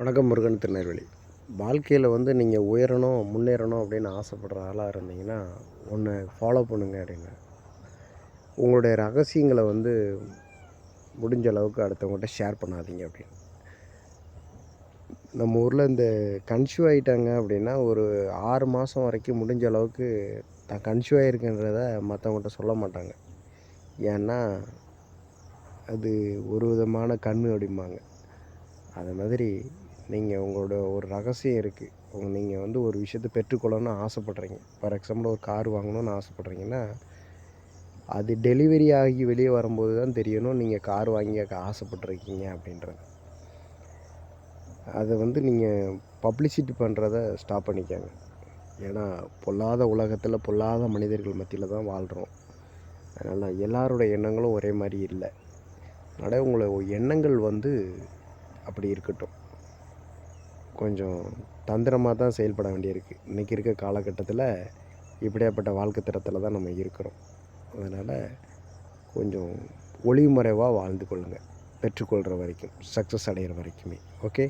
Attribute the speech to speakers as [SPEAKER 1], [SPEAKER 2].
[SPEAKER 1] வணக்கம் முருகன் திருநெல்வேலி. வாழ்க்கையில் வந்து நீங்கள் உயரணும் முன்னேறணும் அப்படின்னு ஆசைப்படுற ஆளாக இருந்தீங்கன்னா ஒன்று ஃபாலோ பண்ணுங்க அப்படின்னு. உங்களுடைய ரகசியங்களை வந்து முடிஞ்ச அளவுக்கு அடுத்தவங்கள்ட்ட ஷேர் பண்ணாதீங்க அப்படின்னு. நம்ம ஊரில் இந்த கன்சியூவ் ஆகிட்டாங்க அப்படின்னா ஒரு ஆறு மாதம் வரைக்கும் முடிஞ்ச அளவுக்கு தான் கன்சியூவ் ஆகிருக்குன்றத மற்றவங்கள்ட்ட சொல்ல மாட்டாங்க. ஏன்னா அது ஒரு விதமான கண்ணு அப்படிம்பாங்க. அது மாதிரி நீங்கள் உங்களோட ஒரு ரகசியம் இருக்குது உங்க நீங்கள் வந்து ஒரு விஷயத்தை பெற்றுக்கொள்ளணும்னு ஆசைப்பட்றீங்க. ஃபார் எக்ஸாம்பிள் ஒரு கார் வாங்கணும்னு ஆசைப்பட்றீங்கன்னா அது டெலிவரி ஆகி வெளியே வரும்போது தான் தெரியணும் நீங்கள் கார் வாங்கி ஆசைப்பட்டுருக்கீங்க அப்படின்றது. அதை வந்து நீங்கள் பப்ளிசிட்டி பண்ணுறத ஸ்டாப் பண்ணிக்கங்க. ஏன்னா பொல்லாத உலகத்தில் பொல்லாத மனிதர்கள் மத்தியில் தான் வாழ்கிறோம் அதனால் எல்லாரோட எண்ணங்களும் ஒரே மாதிரி இல்லை. அதனால் உங்களை எண்ணங்கள் வந்து அப்படி இருக்கட்டும். கொஞ்சம் தந்திரமாக தான் செயல்பட வேண்டியிருக்கு. இன்றைக்கி இருக்க காலகட்டத்தில் இப்படியாப்பட்ட வாழ்க்கை தரத்தில் தான் நம்ம இருக்கிறோம். அதனால் கொஞ்சம் ஒளிமறைவாக வாழ்ந்து கொள்ளுங்கள் பெற்றுக்கொள்கிற வரைக்கும் சக்ஸஸ் அடைகிற வரைக்குமே. ஓகே?